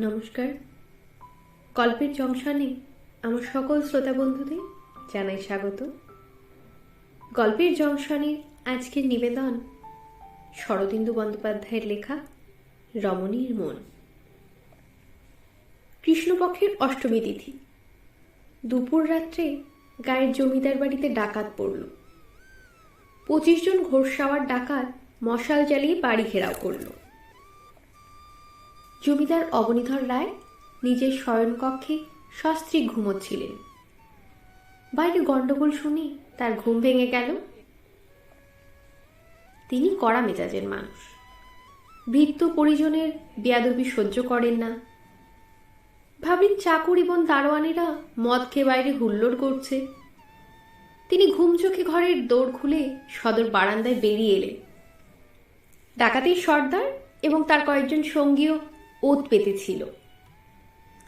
নমস্কার। গল্পের জংশনে আমার সকল শ্রোতা বন্ধুদের জানাই স্বাগত। গল্পের জংশনের আজকের নিবেদন শরদিন্দু বন্দ্যোপাধ্যায়ের লেখা রমণীর মন। কৃষ্ণপক্ষের অষ্টমী তিথি। দুপুর রাত্রে গায়ের জমিদার বাড়িতে ডাকাত পড়ল। পঁচিশ জন ঘোষসাওয়ার ডাকাত মশাল জ্বালিয়ে বাড়ি ঘেরাও করল। জমিদার অবনীধর রায় নিজের শয়নকক্ষে সস্ত্রী ঘুমোচ্ছিলেন। বাইরে গন্ডগোল শুনে তার ঘুম ভেঙে গেল। তিনি কড়া মেজাজের মানুষ। ভৃত্য পরিজনের বেয়াদবি সহ্য করেন না। ভাবলেন চাকর এবং দারোয়ানেরা মদ খেয়ে বাইরে হুল্লোড় করছে। তিনি ঘুম চোখে ঘরের দৌড় খুলে সদর বারান্দায় বেরিয়ে এলেন। ডাকাতির সর্দার এবং তার কয়েকজন সঙ্গীও ওত পেতেছিল।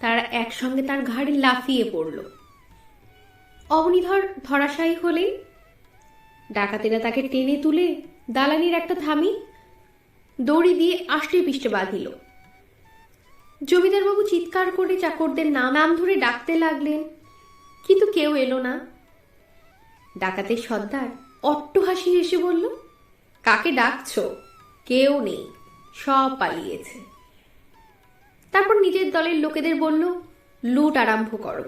তারা একসঙ্গে তার ঘাড়ে লাফিয়ে পড়ল। অবনীধর ধরাশায়ী হলে ডাকাতেরা তাকে টেনে তুলে দালানির একটা থামি দড়ি দিয়ে আষ্টে পিষ্টে বাঁধিল। জমিদারবাবু চিৎকার করে চাকরদের নাম নাম ধরে ডাকতে লাগলেন, কিন্তু কেউ এলো না। ডাকাতের সর্দার অট্ট হাসি হেসে বলল, কাকে ডাকছো? কেউ নেই, সব পালিয়েছে। তারপর নিজের দলের লোকেদের বলল, লুট আরম্ভ করো।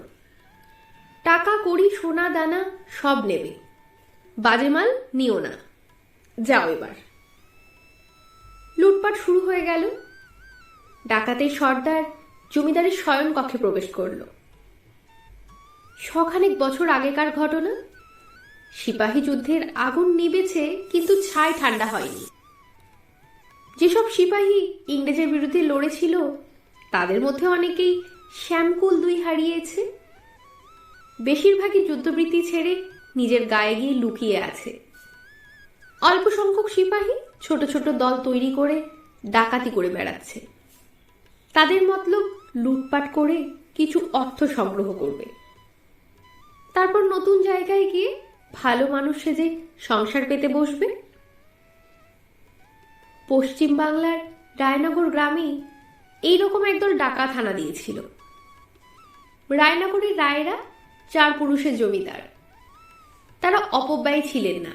টাকা, কড়ি, সোনা, দানা সব নেবে। বাজে মাল নিও না। যাও এবার। লুটপাট শুরু হয়ে গেল। ডাকাতের সর্দার জমিদারের শয়ন কক্ষে প্রবেশ করল। শখানেক বছর আগেকার ঘটনা। সিপাহী যুদ্ধের আগুন নিবেছে, কিন্তু ছাই ঠান্ডা হয়নি। যেসব সিপাহী ইংরেজের বিরুদ্ধে লড়েছিল তাদের মধ্যে অনেকেই শ্যামকুল দুই হারিয়েছে। বেশিরভাগই যুদ্ধবৃত্তি ছেড়ে নিজের গায়ে গিয়ে লুকিয়ে আছে। অল্প সংখ্যক সিপাহী ছোট ছোট দল তৈরি করে ডাকাতি করে বেড়াচ্ছে। তাদের মতলব লুটপাট করে কিছু অর্থ সংগ্রহ করবে। তারপর নতুন জায়গায় গিয়ে ভালো মানুষ সেজে সংসার পেতে বসবে। পশ্চিম বাংলার রায়নগর গ্রামে এইরকম একদল ডাকা থানা দিয়েছিল। রায়নগরের রায়রা চার পুরুষের জমিদার। তারা অপব্যয় ছিলেন না।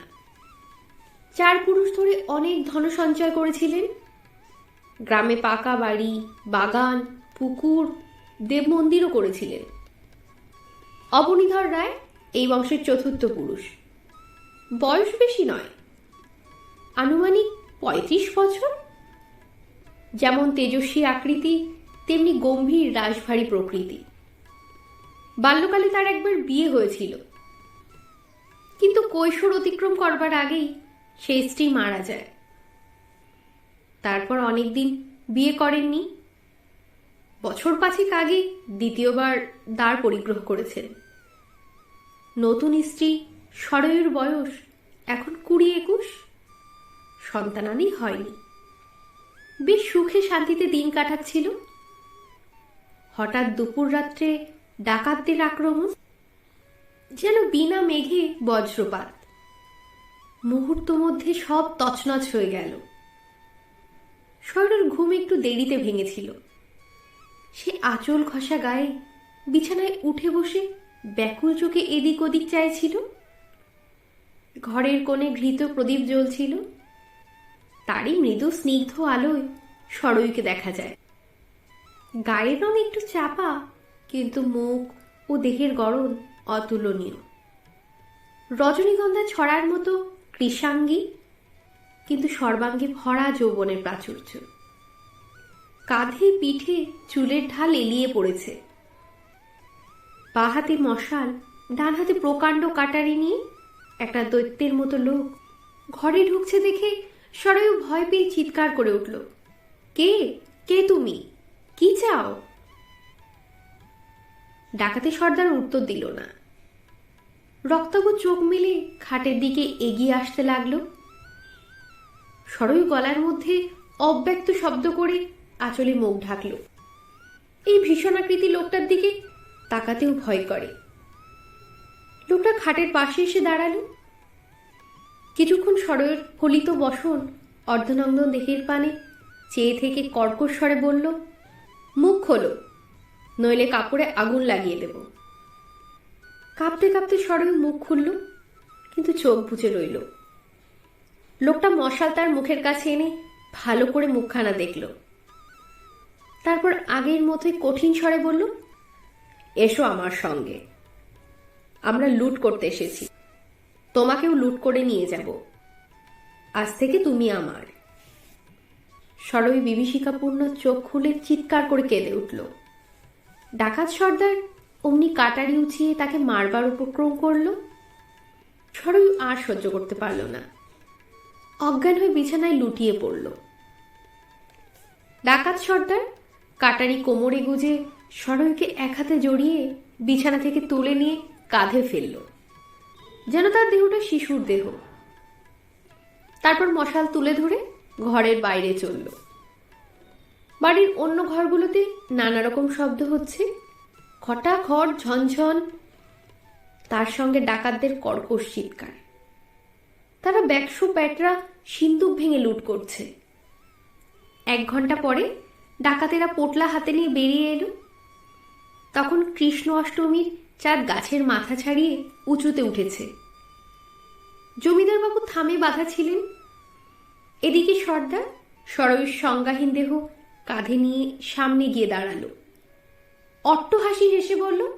চার পুরুষ ধরে অনেক ধন সঞ্চয় করেছিলেন। গ্রামে পাকা বাড়ি, বাগান, পুকুর, দেব মন্দিরও করেছিলেন। অবনীধর রায় এই বংশের চতুর্থ পুরুষ। বয়স বেশি নয়। আনুমানিক পঁয়ত্রিশ বছর যেমন তেজস্বী আকৃতি, তেমনি গম্ভীর রাশভারী প্রকৃতি। বাল্যকালে তার একবার বিয়ে হয়েছিল। কিন্তু কৈশোর অতিক্রম করবার আগেই সেই স্ত্রী মারা যায়। তারপর অনেকদিন বিয়ে করেননি। বছর পাঁচেক আগে দ্বিতীয়বার দ্বার পরিগ্রহ করেছেন। নতুন স্ত্রী সরয়ুর বয়স এখন কুড়ি একুশ। সন্তানানি হয়নি। বেশ সুখে শান্তিতে দিন কাটাচ্ছিল। হঠাৎ দুপুর রাত্রে ডাকাতদের আক্রমণ, যেন বিনা মেঘে বজ্রপাত। মুহূর্ত মধ্যে সব তছনছ হয়ে গেল। শরীরের ঘুম একটু দেরিতে ভেঙেছিল। সে আঁচল খসা গায়ে বিছানায় উঠে বসে ব্যাকুল চোখে এদিক ওদিক চাইছিল। ঘরের কোণে ঘৃত প্রদীপ জ্বলছিল। তারই মৃদু স্নিগ্ধ আলোয় সরয়ুকে দেখা যায়। গায়ের রং একটু চাপা, কিন্তু মুখ ও দেহের গড়ন অতুলনীয়। রজনীগন্ধা ছড়ার মতো কৃষাঙ্গী, কিন্তু সর্বাঙ্গে ভরা যৌবনের প্রাচুর্য। কাঁধে পিঠে চুলের ঢাল এলিয়ে পড়েছে। বা হাতে মশাল, ডান হাতে প্রকাণ্ড কাটারি নিয়ে একটা দৈত্যের মতো লোক ঘরে ঢুকছে দেখে সরয়ু ভয় পেয়ে চিৎকার করে উঠল, কে? কে তুমি? কি চাও? ডাকাতে সর্দার উত্তর দিল না। রক্তাবু চোখ মেলে খাটের দিকে এগিয়ে আসতে লাগল। সরয়ু গলার মধ্যে অব্যক্ত শব্দ করে আঁচলে মুখ ঢাকল। এই ভীষণাকৃতি লোকটার দিকে তাকাতেও ভয় করে। লোকটা খাটের পাশে এসে দাঁড়াল। কিছুক্ষণ সরয়ের ফলিত বসন অর্ধনন্দন দেহের পানে চেয়ে থেকে কর্কশ স্বরে বলল, মুখ খোলো, নইলে কাপড়ে আগুন লাগিয়ে দেব। কাঁপতে কাঁপতে সরল মুখ খুলল, কিন্তু চোখ বুজে রইল। লোকটা মশাল তার মুখের কাছে এনে ভালো করে মুখখানা দেখল। তারপর আগের মতোই কঠিন স্বরে বলল, এসো আমার সঙ্গে। আমরা লুট করতে এসেছি। তোমাকেও লুট করে নিয়ে যাব। আজ থেকে তুমি আমার। সরই বিভীষিকাপূর্ণ চোখ খুলে চিৎকার করে কেঁদে উঠল। ডাকাত সর্দার অমনি কাটারি উঁচিয়ে তাকে মারবার উপক্রম করল। সরই আর সহ্য করতে পারল না। অজ্ঞান হয়ে বিছানায় লুটিয়ে পড়ল। ডাকাত সর্দার কাটারি কোমরে গুজে সরয়কে এক হাতে জড়িয়ে বিছানা থেকে তুলে নিয়ে কাঁধে ফেলল। যেন তার দেহটা শিশুর দেহ। তারপর মশাল তুলে ধরে ঘরের বাইরে চলল। বাড়ির অন্য ঘরগুলোতে নানা রকম শব্দ হচ্ছে। খটাখট ঝনঝন। তার সঙ্গে ডাকাতদের কর্কশ চিৎকার। তারা ব্যাকশো প্যাটরা সিন্দুক ভেঙে লুট করছে। এক ঘণ্টা পরে ডাকাতেরা পোটলা হাতে নিয়ে বেরিয়ে এলো। তখন কৃষ্ণ অষ্টমীর চাঁদ গাছের মাথা ছাড়িয়ে উঁচুতে উঠেছে। জমিদারবাবু থামে বাধা ছিলেন। এদিকে সর্দার সরয়ের সংজ্ঞাহীন দেহ কাঁধে নিয়ে সামনে গিয়ে দাঁড়াল। অট্ট হাসি হেসে বলল,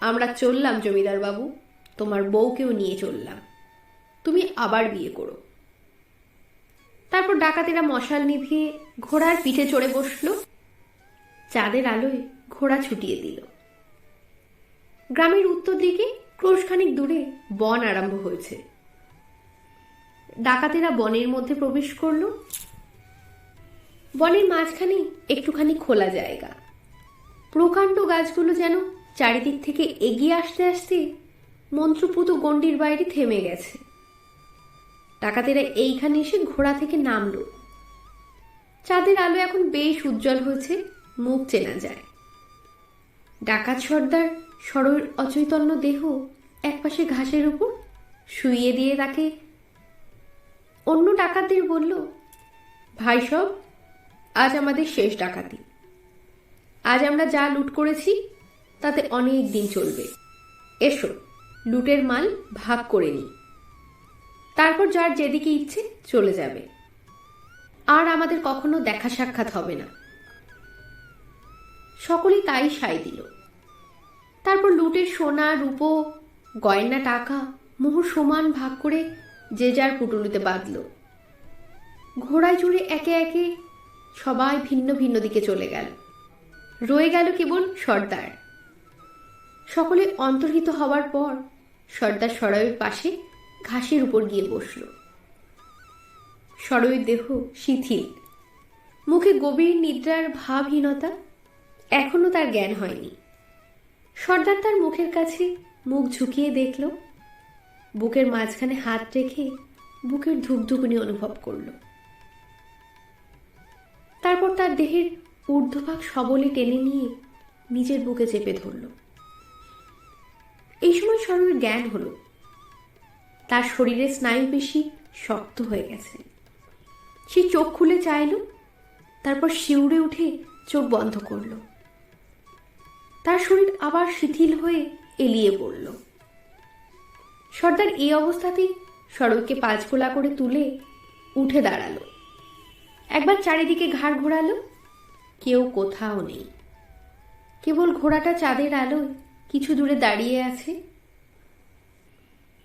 আমরা চললাম জমিদার বাবু তোমার বউকেও নিয়ে চললাম। তুমি আবার বিয়ে করো। তারপর ডাকাতেরা মশাল নিভিয়ে ঘোড়ার পিঠে চড়ে বসল। চাঁদের আলোয় ঘোড়া ছুটিয়ে দিল। গ্রামের উত্তর দিকে ক্রোশখানিক দূরে বন আরম্ভ হয়েছে। ডাকাতেরা বনের মধ্যে প্রবেশ করল। বনের মাঝখানে একটুখানি খোলা জায়গা। প্রকাণ্ড গাছগুলো যেন চারিদিক থেকে এগিয়ে আসতে আসতে মন্ত্রপুত গণ্ডির বাইরে থেমে গেছে। ডাকাতেরা এইখানে এসে ঘোড়া থেকে নামলো। চাঁদের আলো এখন বেশ উজ্জ্বল হয়েছে, মুখ চেনা যায়। ডাকাত সর্দার সরল অচৈতন্য দেহ একপাশে ঘাসের উপর শুইয়ে দিয়ে তাকে। অন্য ডাকাতদের বলল, ভাই সব, আজ আমাদের শেষ ডাকাতি। আজ আমরা যা লুট করেছি, তাতে অনেক দিন চলবে। এসো, লুটের মাল ভাগ করে নিই। তারপর যার যেদিকে ইচ্ছে চলে যাবে। আর আমাদের কখনো দেখা সাক্ষাৎ হবে না। সকলেই তাই সাই দিল। তারপর লুটের সোনা, রূপো, গয়না, টাকা, মোহর সমান ভাগ করে যে যার পুটুলিতে বাঁধল। ঘোড়ায় চড়ে একে একে সবাই ভিন্ন ভিন্ন দিকে চলে গেল। রয়ে গেল কেবল সর্দার। সকলে অন্তর্হিত হওয়ার পর সর্দার সরয়ের পাশে ঘাসের উপর গিয়ে বসল। সরয়ের দেহ শিথিল। মুখে গভীর নিদ্রার ভাবহীনতা এখনও তার জ্ঞান হয়নি। সর্দার তার মুখের কাছে মুখ ঝুঁকিয়ে দেখল। বুকের মাঝখানে হাত রেখে বুকের ধুকধুকুনি অনুভব করল। তারপর তার দেহের ঊর্ধ্বভাগ সবলে টেনে নিয়ে নিজের বুকে চেপে ধরল। এই সময় সরয়ের জ্ঞান হলো। তার শরীরে স্নায়ু পেশি শক্ত হয়ে গেছে। সে চোখ খুলে চাইল, তারপর শিউরে উঠে চোখ বন্ধ করল। তার শরীর আবার শিথিল হয়ে এলিয়ে পড়ল। সর্দার এই অবস্থাতেই সড়ককে পাঁচগোলা করে তুলে উঠে দাঁড়াল। একবার চারিদিকে ঘাড় ঘোরালো, কেউ কোথাও নেই। কেবল ঘোড়াটা চাঁদের আলোয় কিছু দূরে দাঁড়িয়ে আছে।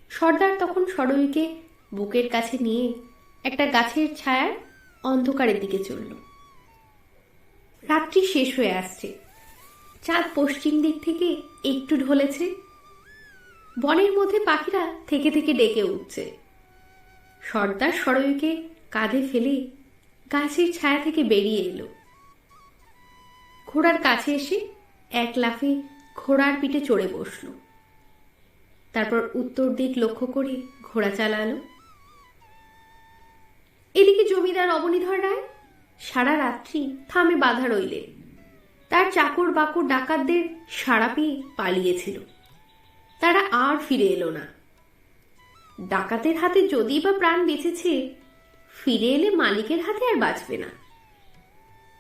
সর্দার তখন সরয়কে বুকের কাছে নিয়ে একটা গাছের ছায়ার অন্ধকারের দিকে চলল। রাত্রি শেষ হয়ে আসছে। চাঁদ পশ্চিম দিক থেকে একটু ঢলেছে। বনের মধ্যে পাখিরা থেকে থেকে ডেকে উঠছে। সর্দার সরয়কে কাঁধে ফেলে গাছের ছায়া থেকে বেরিয়ে এলো। ঘোড়ার কাছে এসে এক লাফে ঘোড়ার পিঠে চড়ে বসল। তারপর উত্তর দিক লক্ষ্য করে ঘোড়া চালালো। এদিকে জমিদার অবনীধর রায় সারা রাত্রি থামে বাধা রইলেন। তার চাকর বাকর ডাকাতদের সাড়া পেয়ে পালিয়েছিল। তারা আর ফিরে এলো না। ডাকাতের হাতে যদি বা প্রাণ বেঁচেছে, ফিরে এলে মালিকের হাতে আর বাঁচবে না।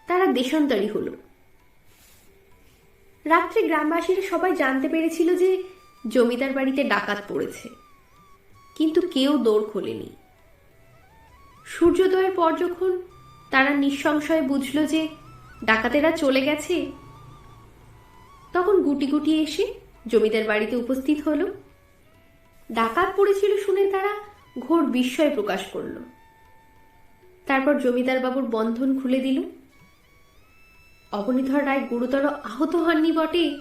তারা দেশান্তরী হলো। রাত্রে গ্রামবাসীরা সবাই জানতে পেরেছিল যে জমিদার বাড়িতে ডাকাত পড়েছে। কিন্তু কেউ দৌড় খোলেনি। সূর্যোদয়ের পর যখন তারা নিঃসংশয়ে বুঝল যে ডাকাতেরা চলে গেছে। তখন গুটি গুটি এসে জমিদার বাড়িতে উপস্থিত হলো। ডাকাত পড়েছিল শুনে তারা ঘোর বিস্ময় প্রকাশ করল। তারপর জমিদার বাবুর বন্ধন খুলে দিল। অবনীধর রায় গুরুতর আহত হননি বটে,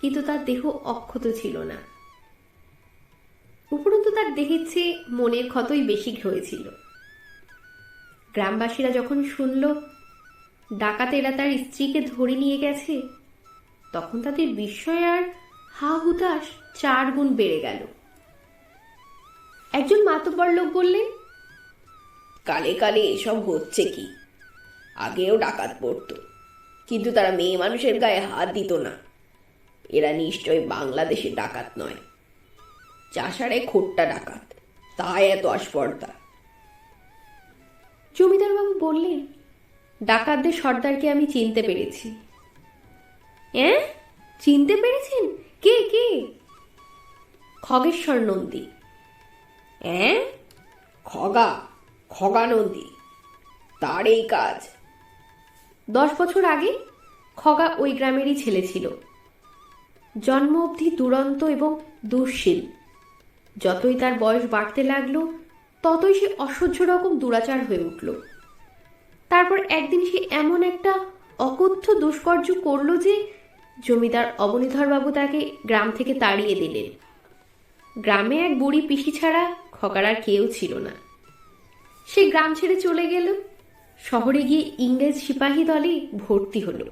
কিন্তু তার দেহ অক্ষত ছিল না। উপরন্তু তার চেয়ে মনের ক্ষতই বেশি হয়েছিল। গ্রামবাসীরা যখন শুনল ডাকাতেরা তার স্ত্রীকে ধরে নিয়ে গেছে। তখন তাদের বিস্ময় আর হা হুতাশ চার গুণ বেড়ে গেল। একজন মাতব্বর লোক বললেন, কালে কালে এসব হচ্ছে কি? আগেও ডাকাত পড়তো, কিন্তু তারা মেয়ে মানুষের গায়ে হাত দিত না। এরা নিশ্চয় বাংলাদেশে ডাকাত নয়। চাষারে খোট্টা ডাকাত, তাই এত আস্পর্ধা জমিদারবাবু বললেন ডাকাতদের সর্দারকে আমি চিনতে পেরেছি। হ্যাঁ চিনতে পেরেছেন? কে কে? খগেশ্বর নন্দী। হ্যাঁ খগা খগা নন্দী। তার এই কাজ। দশ বছর আগে খগা ওই গ্রামেরই ছেলে ছিল। জন্ম অবধি দুরন্ত এবং দুঃশীল। যতই তার বয়স বাড়তে লাগল, ততই সে অসহ্য রকম দুরাচার হয়ে উঠল। তারপর একদিন সে এমন একটা অকথ্য দুষ্কর্য করল যে জমিদার অবনীধরবাবু তাকে গ্রাম থেকে তাড়িয়ে দিলেন। গ্রামে এক বুড়ি পিসি ছাড়া খকার আর কেউ ছিল না। সে গ্রাম ছেড়ে চলে গেল। শহরে গিয়ে ইংরেজ সিপাহী দলে ভর্তি হলো।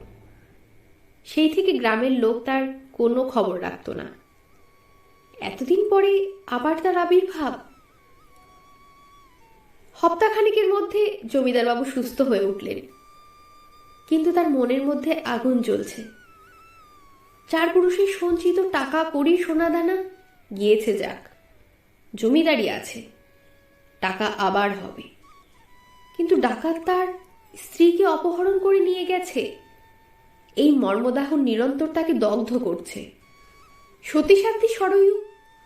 সেই থেকে গ্রামের লোক তার কোনো খবর রাখতো না। এতদিন পরে আবার তার আবির্ভাব। হপ্তাখানিকের মধ্যে জমিদারবাবু সুস্থ হয়ে উঠলেন। কিন্তু তার মনের মধ্যে আগুন জ্বলছে। চার পুরুষের সঞ্চিত টাকা কড়ি সোনাদানা গিয়েছে যাক। জমিদারি আছে। টাকা আবার হবে। কিন্তু ডাকাত তার স্ত্রীকে অপহরণ করে নিয়ে গেছে। এই মর্মদাহ নিরন্তর তাকে দগ্ধ করছে। সতী সতীসাধ্যী সরয়ু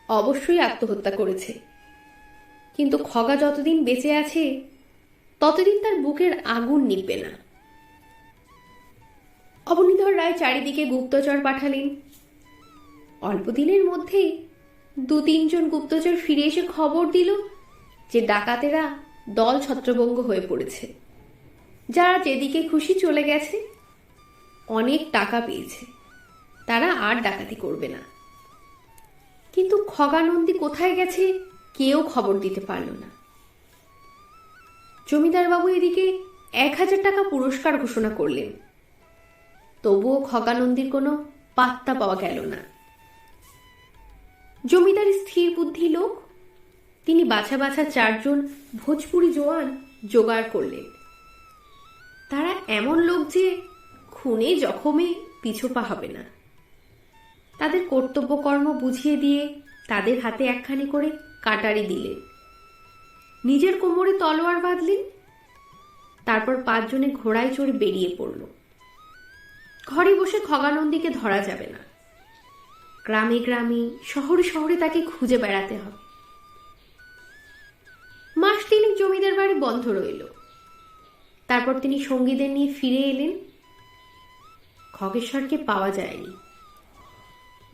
অবশ্যই আত্মহত্যা করেছে। কিন্তু খগা যতদিন বেঁচে আছে, ততদিন তার বুকের আগুন নিবে না। অবনীধর রায় চারিদিকে গুপ্তচর পাঠালেন। অল্প দিনের মধ্যেই দু তিনজন গুপ্তচর ফিরে এসে খবর দিল যে ডাকাতেরা দল ছত্রভঙ্গ হয়ে পড়েছে। যারা যেদিকে খুশি চলে গেছে, অনেক টাকা পেয়েছে। তারা আর ডাকাতি করবে না। কিন্তু খগানন্দী কোথায় গেছে? কেউ খবর দিতে পারল না। জমিদারবাবু এদিকে এক হাজার টাকা পুরস্কার ঘোষণা করলেন। তবুও খগানন্দীর কোনো পাত্তা পাওয়া গেল না। জমিদার স্থির বুদ্ধি লোক, তিনি বাছা বাছা চারজন ভোজপুরি জোয়ান জোগাড় করলেন। তারা এমন লোক যে খুনে জখমে পিছুপা হবে না। তাদের কর্তব্য কর্ম বুঝিয়ে দিয়ে তাদের হাতে একখানি করে কাটারি দিলেন নিজের কোমরে তলোয়ার বাঁধলেন, তারপর পাঁচজনে ঘোড়ায় চড়ে বেরিয়ে পড়ল। ঘরে বসে খগানন্দীকে ধরা যাবে না। গ্রামে গ্রামে, শহরে শহরে তাকে খুঁজে বেড়াতে হবে। মাস তিনেক জমিদার বাড়ি বন্ধ রইল। তারপর তিনি সঙ্গীদের নিয়ে ফিরে এলেন। খগেশ্বরকে পাওয়া যায়নি।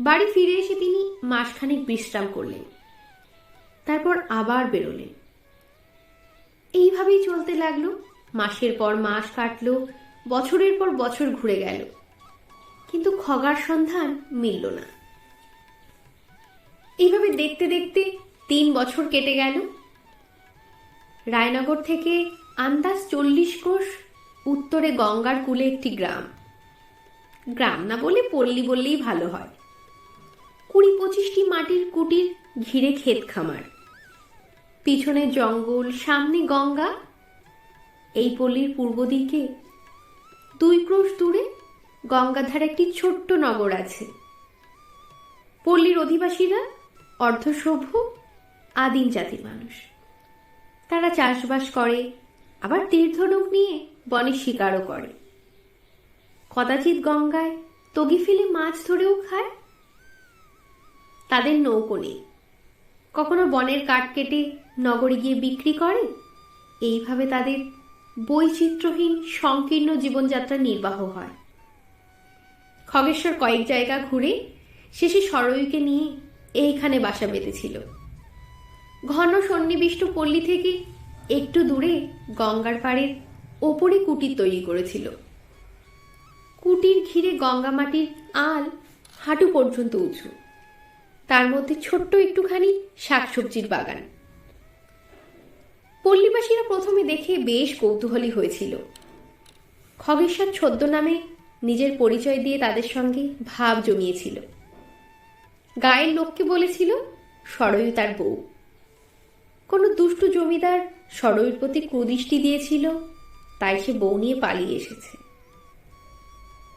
বাড়ি ফিরে এসে তিনি মাসখানেক বিশ্রাম করলেন। তারপর আবার বেরোলেন এইভাবেই চলতে লাগল। মাসের পর মাস কাটলো, বছরের পর বছর ঘুরে গেল। কিন্তু খগার সন্ধান মিলল না। এইভাবে দেখতে দেখতে তিন বছর কেটে গেল। রায়নগর থেকে আন্দাজ চল্লিশ কোষ উত্তরে গঙ্গার কূলে একটি গ্রাম। গ্রাম না বলে পল্লী বললেই ভালো হয়। কুড়ি পঁচিশটি মাটির কুটির ঘিরে ক্ষেত খামার। পিছনে জঙ্গল, সামনে গঙ্গা। এই পল্লীর পূর্ব দিকে, দুই ক্রোশ দূরে গঙ্গাধার একটি ছোট্ট নগর আছে। পল্লীর অধিবাসীরা অর্ধসভ্য, আদিম জাতির মানুষ। তারা চাষবাস করে, আবার তীর্থলোক নিয়ে বনে শিকারও করে। কদাচিৎ গঙ্গায় তগি ফেলে মাছ ধরেও খায়। তাদের নৌকো নেই। কখনো বনের কাঠ কেটে নগরে গিয়ে বিক্রি করে? এইভাবে তাদের বৈচিত্র্যহীন, সংকীর্ণ জীবনযাত্রা নির্বাহ হয়। খগেশ্বর কয়েক জায়গা ঘুরে শেষে সরয়ুকে নিয়ে এইখানে বাসা বেঁধেছিল। ঘন সন্নিবিষ্ট পল্লী থেকে একটু দূরে গঙ্গার পাড়ের ওপরে কুটির তৈরি করেছিল। কুটির ঘিরে গঙ্গা মাটির আল হাঁটু পর্যন্ত উঁচু। তার মধ্যে ছোট্ট একটুখানি শাকসবজির বাগান। পল্লীবাসীরা প্রথমে দেখে বেশ কৌতূহলী হয়েছিল। খগেশ্বর ছদ্ম নামে নিজের পরিচয় দিয়ে তাদের সঙ্গে ভাব জমিয়েছিল। গায়ের লোককে বলেছিল, সরয়ু তার বউ। কোনো দুষ্টু জমিদার সরয়ুর প্রতি কুদৃষ্টি দিয়েছিল, তাই সে বউ নিয়ে পালিয়ে এসেছে।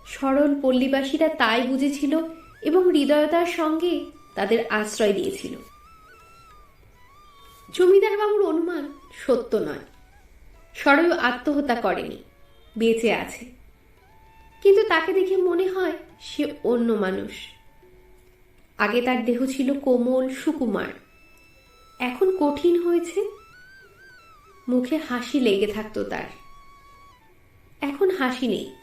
সরল পল্লীবাসীরা তাই বুঝেছিল এবং হৃদয়তার সঙ্গে তাদের আশ্রয় দিয়েছিল। জমিদার বাবুর অনুমান সত্য নয়। সরয়ু আত্মহত্যা করেনি, বেঁচে আছে। কিন্তু তাকে দেখে মনে হয় সে অন্য মানুষ। আগে তার দেহ ছিল কোমল, সুকুমার। এখন কঠিন হয়েছে। মুখে হাসি লেগে থাকতো তার। এখন হাসি নেই।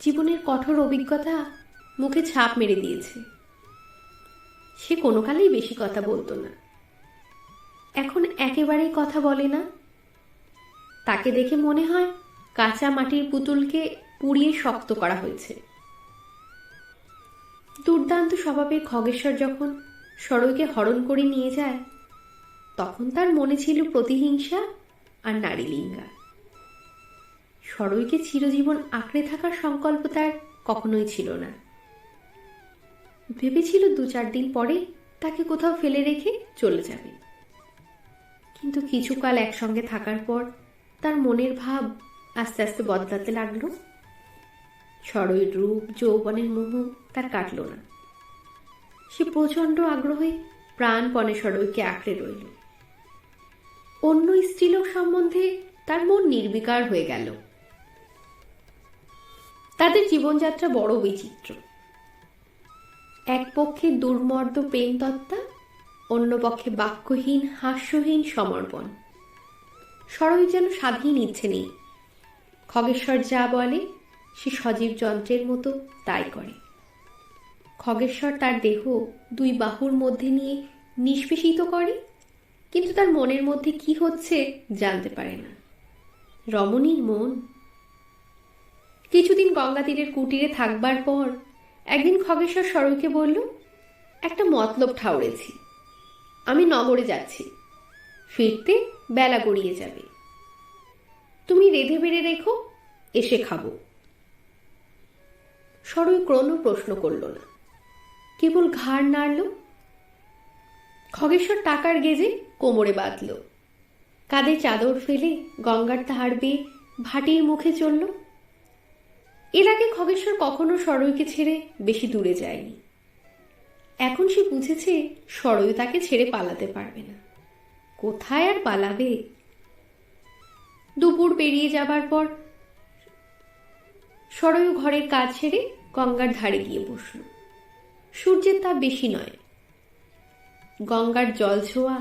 জীবনের কঠোর অভিজ্ঞতা মুখে ছাপ মেরে দিয়েছে। সে কোনো কালেই বেশি কথা বলতো না। এখন একেবারেই কথা বলে না। তাকে দেখে মনে হয় কাঁচা মাটির পুতুলকে পুড়িয়ে শক্ত করা হয়েছে। দুর্দান্ত স্বভাবের খগেশ্বর যখন সরয়কে হরণ করে নিয়ে যায়, তখন তার মনে ছিল প্রতিহিংসা আর নারীলিঙ্গা। সরয়কে চিরজীবন আঁকড়ে থাকার সংকল্প তার কখনোই ছিল না। ভেবেছিল দু চার দিন পরে তাকে কোথাও ফেলে রেখে চলে যাবে। কিন্তু কিছুকাল একসঙ্গে থাকার পর তার মনের ভাব আস্তে আস্তে বদলাতে লাগল। সরয়ের রূপ, যৌবনের মোহ তার কাটল না। সে প্রচণ্ড আগ্রহে প্রাণপণে সরয়কে আঁকড়ে রইল। অন্য স্ত্রীলোক সম্বন্ধে তার মন নির্বিকার হয়ে গেল। তাদের জীবনযাত্রা বড় বিচিত্র এক পক্ষে দুর্মর্দ প্রেম তত্ত্বা অন্য পক্ষে বাক্যহীন, হাস্যহীন সমর্পণ। সরই যেন স্বাধীন ইচ্ছে নেই। খগেশ্বর যা বলে, সে সজীব যন্ত্রের মতো তাই করে। খগেশ্বর তার দেহ দুই বাহুর মধ্যে নিয়ে নিষ্পেষিত করে, কিন্তু তার মনের মধ্যে কি হচ্ছে জানতে পারে না। রমণীর মন। কিছুদিন গঙ্গা তীরের কুটিরে থাকবার পর একদিন খগেশ্বর সরয়কে বলল, একটা মতলব ঠাউরেছি। আমি নগরে যাচ্ছি। ফিরতে বেলা গড়িয়ে যাবে। তুমি রেঁধে বেড়ে রেখো, এসে খাব। সরই কোনো প্রশ্ন করল না। কেবল ঘাড় নাড়ল। খগেশ্বর টাকার গেজে কোমরে বাঁধল। কাঁধে চাদর ফেলে গঙ্গার ধার বেয়ে ভাটির মুখে চলল। এর আগে খগেশ্বর কখনো সরয়কে ছেড়ে বেশি দূরে যায়নি। এখন সে বুঝেছে সরয় তাকে ছেড়ে পালাতে পারবে না। কোথায় আর পালাবে? দুপুর পেরিয়ে যাবার পর সরয় ঘরের কাজ ছেড়ে গঙ্গার ধারে গিয়ে বসল। সূর্যের তাপ বেশি নয়। গঙ্গার জল ছোঁয়া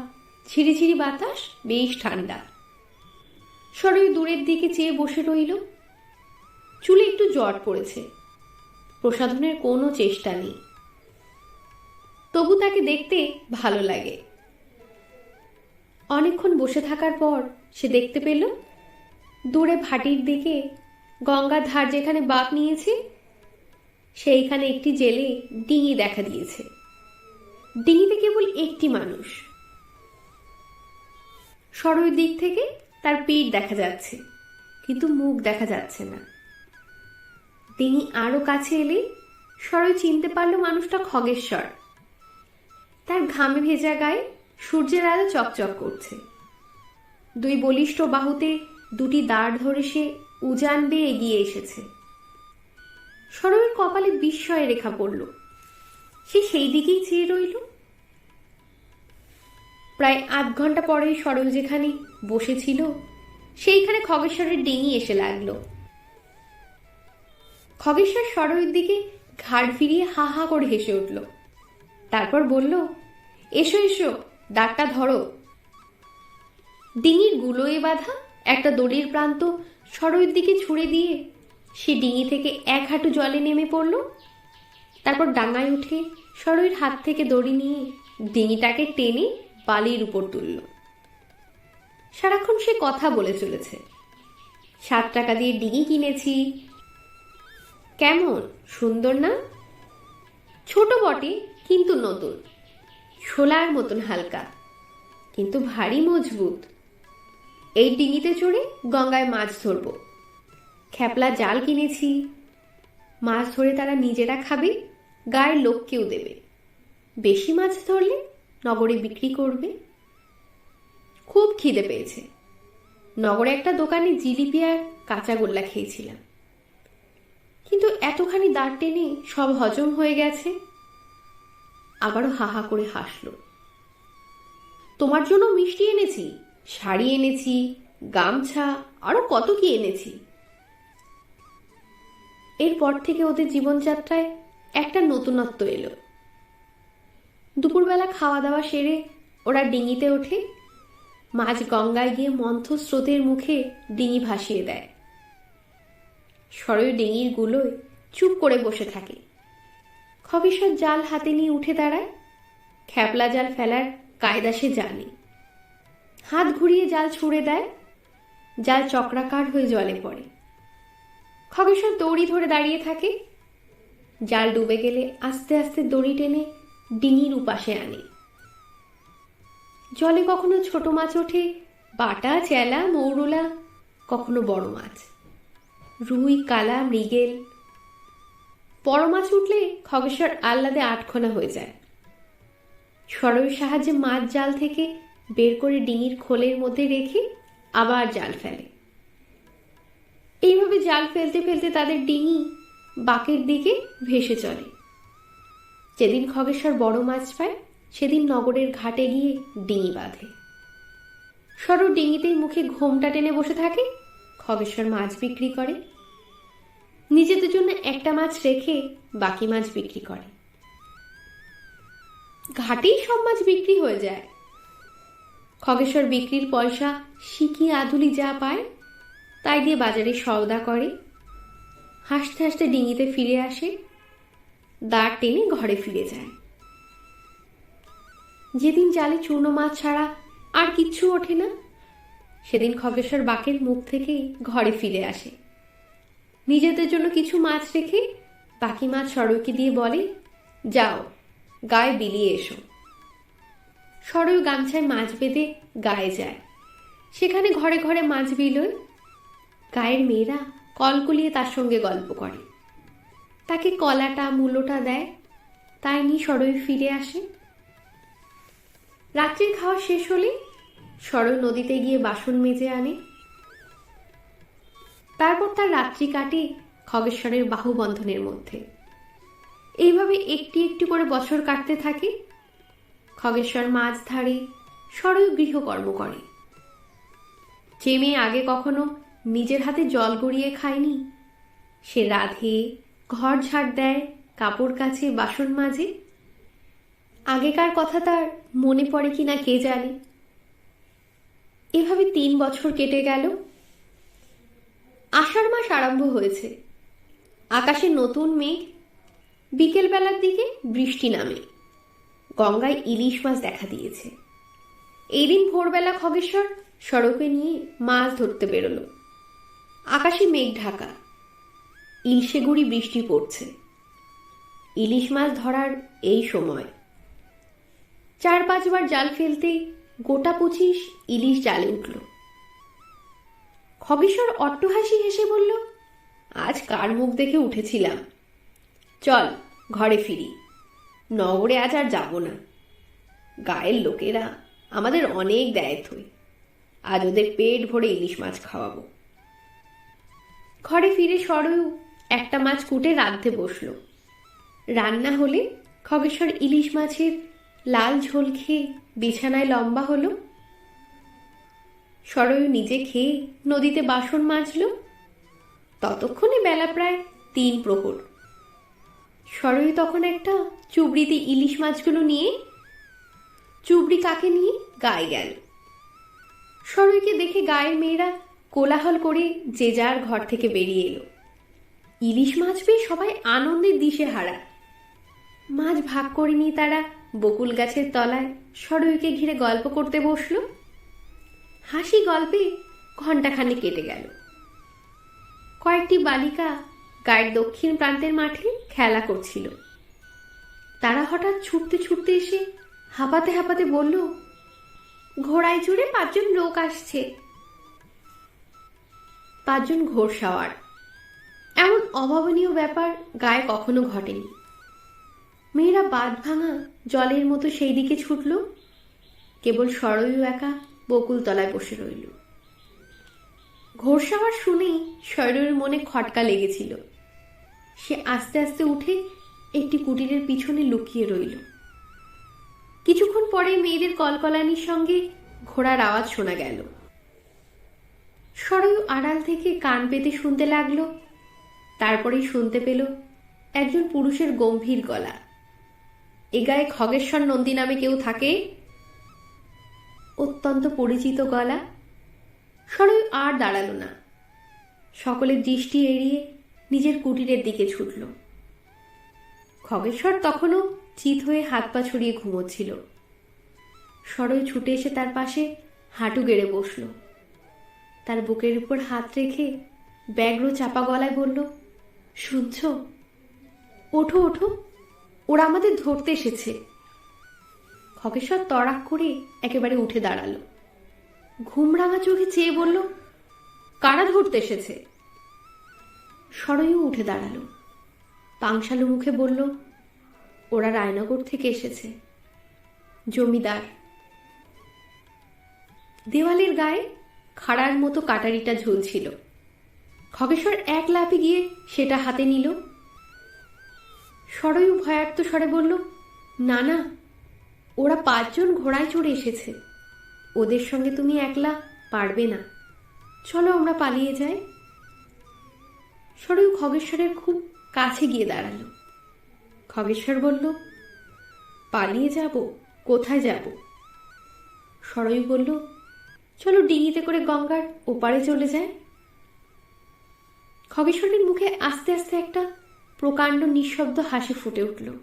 ছিঁড়ি বাতাস, বেশ ঠান্ডা। সরয় দূরের দিকে চেয়ে বসে রইল। চুলে একটু জট পড়েছে। প্রসাধনের কোনো চেষ্টা নেই। তবু তাকে দেখতে ভালো লাগে। অনেকক্ষণ বসে থাকার পর সে দেখতে পেল, দূরে ভাটির দিকে গঙ্গার ধার যেখানে বাঁক নিয়েছে, সেইখানে একটি জেলে ডিঙি দেখা দিয়েছে। ডিঙিতে কেবল একটি মানুষ। সরই দিক থেকে তার পিঠ দেখা যাচ্ছে, কিন্তু মুখ দেখা যাচ্ছে না। তিনি আরও কাছে এলে সরই চিনতে পারল মানুষটা খগেশ্বর। তার ঘামে ভেজা গায়ে সূর্যের আলো চকচক করছে। দুই বলিষ্ঠ বাহুতে দুটি দাঁড় ধরে সে উজান বেয়ে এগিয়ে এসেছে। সরয়ের কপালে বিস্ময় রেখা পড়ল। সে সেই দিকেই চেয়ে রইল। প্রায় আধ ঘণ্টা পরে সরল যেখানে বসেছিল, সেইখানে খগেশ্বরের ডিঙি এসে লাগল। খগেশ্বর সরয়ের দিকে ঘাড় ফিরিয়ে হা হা করে হেসে উঠল। তারপর বলল, এসো এসো দাঁড়টা ধরো। ডিঙির গুলোয় বাঁধা একটা দড়ির প্রান্ত সরয়ের দিকে ছুড়ে দিয়ে সে ডিঙি থেকে এক হাঁটু জলে নেমে পড়ল। তারপর ডাঙায় উঠে সরয়ের হাত থেকে দড়ি নিয়ে ডিঙিটাকে টেনে বালির উপর তুলল। সারাক্ষণ সে কথা বলে চলেছে। সাত টাকা দিয়ে ডিঙি কিনেছি কেমন? সুন্দর না? ছোট বটে, কিন্তু নতুন। শোলার মতন হালকা, কিন্তু ভারী মজবুত। এই ডিঙিতে চড়ে গঙ্গায় মাছ ধরব। খ্যাপলা জাল কিনেছি। মাছ ধরে তারা নিজেরা খাবে, গায়ের লোককেও দেবে। বেশি মাছ ধরলে নগরে বিক্রি করবে। খুব খিদে পেয়েছে। নগরে একটা দোকানে জিলিপি আর কাঁচা গোল্লা খেয়েছিলাম। কিন্তু এতখানি দাঁড় টেনে সব হজম হয়ে গেছে। আবারও হাহা করে হাসল। তোমার জন্য মিষ্টি এনেছি, শাড়ি এনেছি, গামছা, আরও কত কি এনেছি। এরপর থেকে ওদের জীবনযাত্রায় একটা নতুনত্ব এলো। দুপুরবেলা খাওয়া দাওয়া সেরে ওরা ডিঙিতে ওঠে। মাঝ গঙ্গায় গিয়ে মন্থ স্রোতের মুখে ডিঙি ভাসিয়ে দেয়। সরয় ডিঙির গুলোয় চুপ করে বসে থাকে। খগেশ্বর জাল হাতে নিয়ে উঠে দাঁড়ায়। খ্যাপলা জাল ফেলার কায়দা সে জানে। হাত ঘুরিয়ে জাল ছুঁড়ে দেয়। জাল চক্রাকার হয়ে জলে পড়ে। খগেশ্বর দড়ি ধরে দাঁড়িয়ে থাকে। জাল ডুবে গেলে আস্তে আস্তে দড়ি টেনে ডিঙির উপাসে আনে। জলে কখনো ছোট মাছ ওঠে, বাটা, চেলা, মৌরলা, কখনো বড় মাছ। রুই, কালা, মৃগেল। বড় মাছ উঠলে খগেশ্বর আহ্লাদে আটখোনা হয়ে যায়। সরয়ের সাহায্যে মাছ জাল থেকে বের করে ডিঙির খোলের মধ্যে রেখে আবার জাল ফেলে। এইভাবে জাল ফেলতে ফেলতে তাদের ডিঙি বাকের দিকে ভেসে চলে। যেদিন খগেশ্বর বড় মাছ পায়, সেদিন নগরের ঘাটে গিয়ে ডিঙি বাঁধে। সর ডিঙিতেই মুখে ঘোমটা টেনে বসে থাকে, খগেশ্বর মাছ বিক্রি করে। নিজেদের জন্য একটা মাছ রেখে বাকি মাছ বিক্রি করে। ঘাটেই সব মাছ বিক্রি হয়ে যায়। খগেশ্বর বিক্রির পয়সা শিখি আধুলি যা পায়, তাই দিয়ে বাজারে সওদা করে, হাসতে হাসতে ডিঙিতে ফিরে আসে দাঁড় টেনে ঘরে ফিরে যায়। যেদিন জালে চূর্ণ মাছ ছাড়া আর কিচ্ছু ওঠে না, সেদিন খগেশ্বর বাকের মুখ থেকে ঘরে ফিরে আসে। নিজেদের জন্য কিছু মাছ রেখে বাকি মাছ সরয়কে দিয়ে বলে, যাও, গায়ে বিলিয়ে এসো। সরয় গামছায় মাছ বেঁধে গায়ে যায়। সেখানে ঘরে ঘরে মাছ বিলোয় গায়ের মেয়েরা কলকলিয়ে তার সঙ্গে গল্প করে। তাকে কলাটা মূলোটা দেয়, তাই নিয়ে সরয় ফিরে আসে। রাত্রির খাওয়া শেষ হলে সরয় নদীতে গিয়ে বাসন মেজে আনে। তারপর তার রাত্রি কাটে খগেশ্বরের বাহুবন্ধনের মধ্যে। এইভাবে একটি একটি করে বছর কাটতে থাকে। খগেশ্বর মাছ ধারে সরয় গৃহকর্ম করে। যে মেয়ে আগে কখনো নিজের হাতে জল গড়িয়ে খায়নি, সে রাধে, ঘর ঝাড় দেয়, কাপড় কাছে বাসন মাজে। আগেকার কথা তার মনে পড়ে কিনা কে জানে। এভাবে তিন বছর কেটে গেল। আষাঢ় মাস আরম্ভ হয়েছে। আকাশে নতুন মেঘ, বিকেলবেলার দিকে বৃষ্টি নামে। গঙ্গায় ইলিশ মাছ দেখা দিয়েছে। এই দিন ভোরবেলা খগেশ্বর সড়কে নিয়ে মাছ ধরতে বেরোলো। আকাশে মেঘ ঢাকা। ইলশে গুড়ি বৃষ্টি পড়ছে। ইলিশ মাছ ধরার এই সময়। চার পাঁচবার জাল ফেলতে গোটা পঁচিশ ইলিশ জালে উঠল। খগেশ্বর অট্টহাসি হেসে বলল, আজ কার মুখ দেখে উঠেছিলাম? চল, ঘরে ফিরি। নগরে আজ আর যাব না। গায়ের লোকেরা আমাদের অনেক দেয় থই। আজ ওদের পেট ভরে ইলিশ মাছ খাওয়াবো। ঘরে ফিরে সরয়েও একটা মাছ কুটে রাঁধতে বসল। রান্না হলে খগেশ্বর ইলিশ মাছের লাল ঝোল খেয়ে বিছানায় লম্বা হলো। সরয়ু নিজে খেয়ে নদীতে বাসন মাজল। ততক্ষণে বেলা প্রায় তিন প্রহর। সরয়ু তখন একটা চুবড়িতে ইলিশ মাছগুলো নিয়ে চুবড়ি কাকে নিয়ে গায়ে গেল। সরয়ুকে দেখে গায়ের মেয়েরা কোলাহল করে যে যার ঘর থেকে বেরিয়ে এলো। ইলিশ মাছ পেয়ে সবাই আনন্দের দিশে হারা মাছ ভাগ করে নিয়ে তারা বকুল গাছের তলায় সরয়ুকে ঘিরে গল্প করতে বসল। হাসি গল্পে ঘণ্টাখানে কেটে গেল। কয়েকটি বালিকা গায়ের দক্ষিণ প্রান্তের মাঠে খেলা করছিল। তারা হঠাৎ ছুটতে ছুটতে এসে হাঁপাতে হাঁপাতে বলল, ঘোড়ায় চড়ে পাঁচজন লোক আসছে। পাঁচজন ঘোড়সাওয়ার এমন অভাবনীয় ব্যাপার গায়ে কখনো ঘটেনি। মেয়েরা বাদ ভাঙা জলের মতো সেই দিকে ছুটল। কেবল সরয়ু একা বকুল তলায় বসে রইল। ঘোরসাওয়ার শুনেই শরীরের মনে খটকা লেগেছিল। সে আস্তে আস্তে উঠে একটি কুটিরের পিছনে লুকিয়ে রইল। কিছুক্ষণ পরে মেয়েদের কলকলানির সঙ্গে ঘোড়ার আওয়াজ শোনা গেল। সরয়ু আড়াল থেকে কান পেতে শুনতে লাগল। তারপরেই শুনতে পেল একজন পুরুষের গম্ভীর গলা। এ গায়ে খগেশ্বর নন্দী নামে কেউ থাকে? অত্যন্ত পরিচিত গলা। সরয়ু আর দাঁড়াল না। সকলের দৃষ্টি এড়িয়ে নিজের কুটিরের দিকে ছুটল। খগেশ্বর তখনও চিত হয়ে হাত পা ছড়িয়ে ঘুমোচ্ছিল। সরয় ছুটে এসে তার পাশে হাঁটু গেড়ে বসল। তার বুকের উপর হাত রেখে ব্যাগ্র চাপা গলায় বলল, শুনছ? ওঠো ওঠো। ওরা আমাদের ধরতে এসেছে। খগেশ্বর তড়াক করে একেবারে উঠে দাঁড়াল। ঘুমরাঙা চোখে চেয়ে বলল, কারা ধরতে এসেছে? সরয়ও উঠে দাঁড়াল। পাংশালু মুখে বলল, ওরা রায়নগর থেকে এসেছে। জমিদার। দেওয়ালের গায়ে খাড়ার মতো কাটারিটা ঝুলছিল। খগেশ্বর এক লাফে গিয়ে সেটা হাতে নিল। সরয়ু ভয়ার্ত স্বরে বলল, না না ওরা পাঁচজন ঘোড়ায় চড়ে এসেছে। ওদের সঙ্গে তুমি একলা পারবে না। চলো আমরা পালিয়ে যাই। সরয়ু খগেশ্বরের খুব কাছে গিয়ে দাঁড়াল। খগেশ্বর বলল, পালিয়ে যাব, কোথায় যাব? সরয়ু বলল, চলো ডিঙিতে করে গঙ্গার ওপারে চলে যায় খগেশ্বরের মুখে আস্তে আস্তে একটা প্রকাণ্ড নিঃশব্দ হাসি ফুটে উঠল।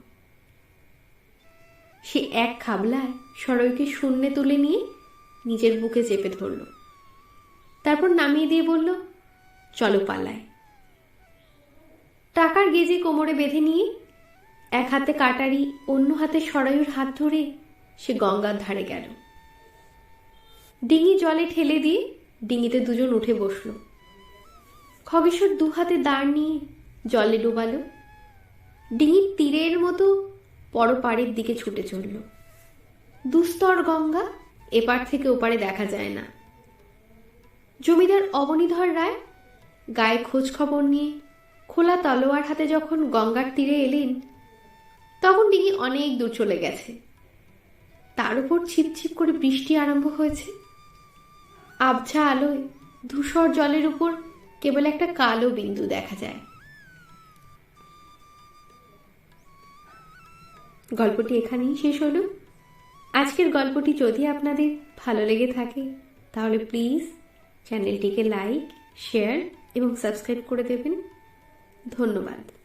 সে এক খাবলায় সরয়কে শূন্যে তুলে নিয়ে নিজের বুকে চেপে ধরল। তারপর নামিয়ে দিয়ে বলল, চলো পালায়। টাকার গেজে কোমরে বেঁধে নিয়ে এক হাতে কাটারি, অন্য হাতে সরায়ুর হাত ধরে সে গঙ্গার ধারে গেল। ডিঙি জলে ঠেলে দিয়ে ডিঙিতে দুজন উঠে বসল। খগেশ্বর দু হাতে দাঁড় নিয়ে জলে ডুবালো। ডিঙির তীরের মতো পরপাড়ের দিকে ছুটে চলল। দুস্তর গঙ্গা এপার থেকে ওপারে দেখা যায় না। জমিদার অবনীধর রায় গায়ে খোঁজ খবর নিয়ে খোলা তলোয়ার হাতে যখন গঙ্গার তীরে এলেন, তখন ডিঙি অনেক দূর চলে গেছে। তার উপর ছিপছিপ করে বৃষ্টি আরম্ভ হয়েছে। আবছা আলোয় ধূসর জলের উপর কেবল একটা কালো বিন্দু দেখা যায়। গল্পটি এখানেই শেষ হলো। আজকের গল্পটি যদি আপনাদের ভালো লেগে থাকে, তাহলে প্লিজ চ্যানেলটিকে লাইক, শেয়ার এবং সাবস্ক্রাইব করে দেবেন। ধন্যবাদ।